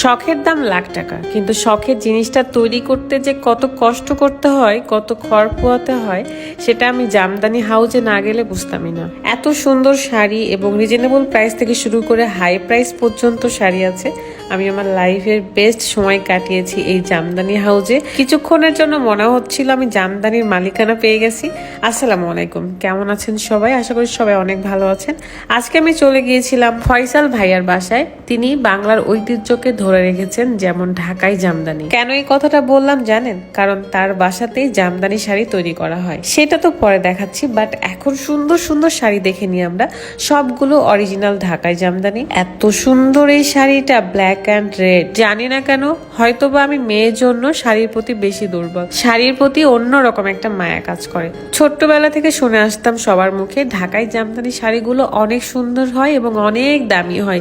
শখের দাম লাখ টাকা। কিন্তু শখের জিনিসটা তৈরি করতে যে কত কষ্ট করতে হয়, কত খড় পোয়াতে হয়, সেটা আমি জামদানি হাউজে না গেলে বুঝতামই না। এত সুন্দর শাড়ি এবং রিজনেবল প্রাইস থেকে শুরু করে হাই প্রাইস পর্যন্ত শাড়ি আছে। আমি আমার লাইফের বেস্ট সময় কাটিয়েছি এই জামদানি হাউজে। কিছুক্ষণের জন্য মনে হচ্ছিল আমি জামদানির মালিকানা পেয়ে গেছি। আসসালামু আলাইকুম। কেমন আছেন সবাই? আশা করি সবাই অনেক ভালো আছেন। আজকে আমি চলে গিয়েছিলাম ফয়সাল ভাইয়ার বাসায়। তিনি বাংলার ঐতিহ্যকে ধরে রেখেছেন যেমন ঢাকাই জামদানি। কেন এই কথাটা বললাম জানেন? কারণ তার বাসাতেই জামদানি শাড়ি তৈরি করা হয়। সেটা তো পরে দেখাচ্ছি বাট এখন সুন্দর সুন্দর শাড়ি দেখে নিই আমরা। সবগুলো অরিজিনাল ঢাকাই জামদানি। এত সুন্দর এই শাড়িটা ব্ল্যাক অ্যান্ড রেড জানি না কেন, হয়তোবা আমি মেয়ের জন্য শাড়ির প্রতি বেশি দুর্বল। শাড়ির প্রতি অন্যরকম একটা মায়া কাজ করে। ছোট্টবেলা থেকে শুনে আসতাম সবার মুখে ঢাকাই জামদানি শাড়িগুলো অনেক সুন্দর হয় এবং অনেক দামি হয়।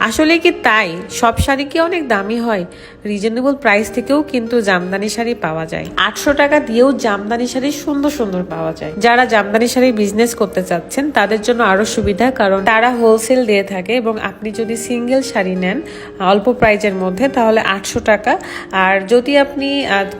আসলে কি তাই? সব শাড়ি কি অনেক দামি হয়। রিজনেবল প্রাইস থেকেও কিন্তু জামদানি শাড়ি পাওয়া যায়। আটশো টাকা দিয়েও জামদানি শাড়ি সুন্দর সুন্দর পাওয়া যায়। যারা জামদানি শাড়ি বিজনেস করতে চাচ্ছেন, তাদের জন্য আরও সুবিধা কারণ তারা হোলসেল দিয়ে থাকে এবং আপনি যদি সিঙ্গেল শাড়ি নেন, অল্প প্রাইজের মধ্যে, তাহলে আটশো টাকা। আর যদি আপনি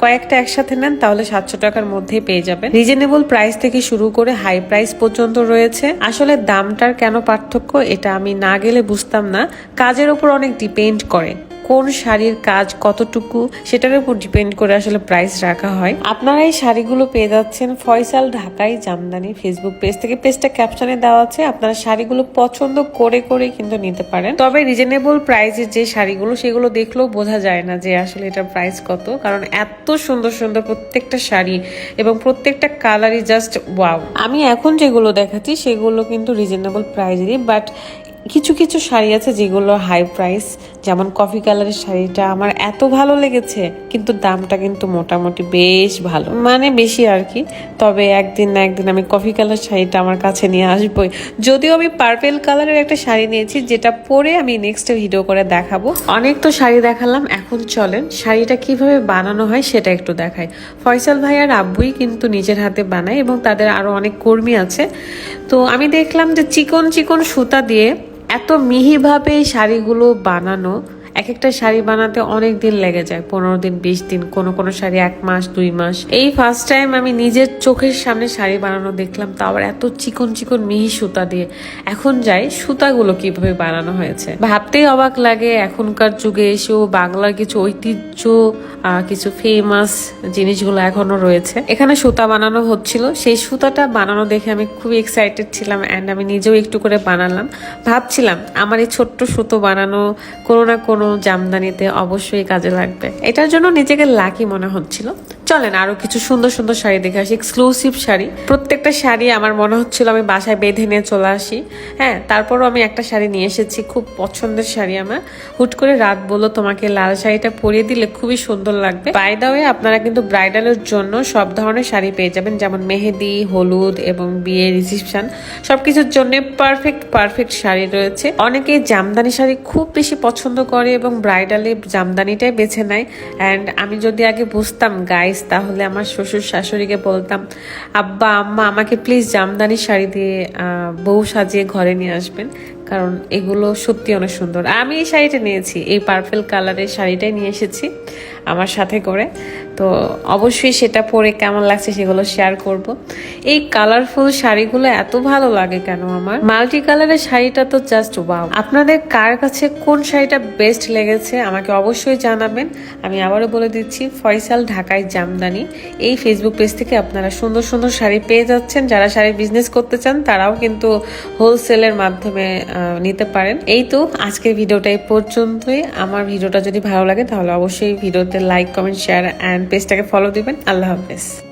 কয়েকটা একসাথে নেন, তাহলে সাতশো টাকার মধ্যেই পেয়ে যাবেন। রিজনেবল প্রাইস থেকে শুরু করে হাই প্রাইস পর্যন্ত রয়েছে। আসলে দামটার কেন পার্থক্য, এটা আমি না গেলে বুঝতাম না। কাজের উপর অনেক ডিপেন্ড করে। কোন শাড়ির কাজ কতটুকু সেটার উপর ডিপেন্ড করে আসলে প্রাইস রাখা হয়। আপনারা এই শাড়িগুলো পেয়ে যাচ্ছেন ফয়সাল ঢাকাই জামদানি ফেসবুক পেজ থেকে। পেজটা ক্যাপশনে দেওয়া আছে, আপনারা শাড়িগুলো পছন্দ করে করে কিন্তু নিতে পারেন। তবে রিজনেবল প্রাইসের যে শাড়িগুলো, সেগুলো দেখলেও বোঝা যায় না যে আসলে এটার প্রাইস কত। কারণ এত সুন্দর সুন্দর প্রত্যেকটা শাড়ি এবং প্রত্যেকটা কালারই জাস্ট ওয়াও আমি এখন যেগুলো দেখাচ্ছি, সেগুলো কিন্তু রিজনেবল প্রাইসেরই বাট কিছু কিছু শাড়ি আছে যেগুলো হাই প্রাইস যেমন কফি কালারের শাড়িটা আমার এত ভালো লেগেছে, কিন্তু দামটা কিন্তু মোটামুটি বেশ ভালো। মানে বেশি আর কি, তবে একদিন না একদিন আমি কফি কালার শাড়িটা আমার কাছে নিয়ে আসবোই। যদিও আমি পার্পেল কালারের একটা শাড়ি নিয়েছি, যেটা পরে আমি নেক্সট ভিডিও করে দেখাবো। অনেক তো শাড়ি দেখালাম, এখন চলেন শাড়িটা কীভাবে বানানো হয় সেটা একটু দেখাই। ফয়সাল ভাই আর আব্বুই কিন্তু নিজের হাতে বানায় এবং তাদের আরও অনেক কর্মী আছে। তো আমি দেখলাম যে চিকন চিকন সুতা দিয়ে এত মিহিভাবে শাড়িগুলো বানানো এক একটা শাড়ি বানাতে অনেক দিন লেগে যায়। পনেরো দিন, বিশ দিন, কোনো কোনো শাড়ি এক মাস, দুই মাস। এই ফার্স্ট টাইম আমি নিজের চোখের সামনে শাড়ি বানানো দেখলাম তা আবার এত চিকন চিকন মিহি সুতা দিয়ে। এখন যাই, সুতাগুলো কীভাবে বানানো হয়েছে? ভাবতেই অবাক লাগে, এখনকার যুগে এসেও বাংলার কিছু ঐতিহ্য কিছু ফেমাস জিনিসগুলো এখনও রয়েছে। এখানে সুতা বানানো হচ্ছিল। সেই সুতাটা বানানো দেখে আমি খুবই এক্সাইটেড ছিলাম অ্যান্ড আমি নিজেও একটু করে বানালাম। ভাবছিলাম, আমার এই ছোট্ট সুতো বানানো কোনো না কোনো জামদানিতে অবশ্যই কাজে লাগবে। এটার জন্য নিজেকে লাকি মনে হচ্ছিল। চলেন, আরও কিছু সুন্দর সুন্দর শাড়ি দেখে আসি এক্সক্লুসিভ শাড়ি। প্রত্যেকটা শাড়ি আমার মনে হচ্ছিল আমি বাসায় বেঁধে নিয়ে চলে আসি। হ্যাঁ তারপরও আমি একটা শাড়ি নিয়ে এসেছি, খুব পছন্দের শাড়ি আমার। হুট করে রাত বলল তোমাকে লাল শাড়িটা পরিয়ে দিলে খুবই সুন্দর লাগবে। বাই আপনারা কিন্তু ব্রাইডালের জন্য সব ধরনের শাড়ি পেয়ে যাবেন, যেমন মেহেদি, হলুদ এবং বিয়ে রিসিপশন সবকিছুর জন্য পারফেক্ট পারফেক্ট শাড়ি রয়েছে। অনেকে জামদানি শাড়ি খুব বেশি পছন্দ করে এবং ব্রাইডালে জামদানিটাই বেছে নেয়। অ্যান্ড আমি যদি আগে বুঝতাম গাইস তাহলে আমার শ্বশুর শাশুড়িকে বলতাম, আব্বা, আম্মা, আমাকে প্লিজ জামদানি শাড়ি দিয়ে বউ সাজিয়ে ঘরে নিয়ে আসবেন। কারণ এগুলো সত্যি অনেক সুন্দর। আমি এই শাড়িটা নিয়েছি, এই পার্পেল কালারের শাড়িটাই নিয়ে এসেছি আমার সাথে করে। তো অবশ্যই সেটা পরে কেমন লাগছে সেগুলো শেয়ার করব। এই কালারফুল শাড়িগুলো এত ভালো লাগে কেন আমার? মাল্টি কালারের শাড়িটা তো জাস্ট ওয়াও আপনাদের কার কাছে কোন শাড়িটা বেস্ট লেগেছে আমাকে অবশ্যই জানাবেন। আমি আবারও বলে দিচ্ছি, ফয়সাল ঢাকায় জামদানি। এই ফেসবুক পেজ থেকে আপনারা সুন্দর সুন্দর শাড়ি পেয়ে যাচ্ছেন। যারা শাড়ি বিজনেস করতে চান, তারাও কিন্তু হোলসেলের মাধ্যমে নিতে পারেন। এই তো আজকের ভিডিওটা পর্যন্তই। আমার ভিডিওটা যদি ভালো লাগে, তাহলে অবশ্যই ভিডিওতে লাইক কমেন্ট শেয়ার অ্যান্ড পেজটাকে ফলো দিবেন। আল্লাহ হাফেজ।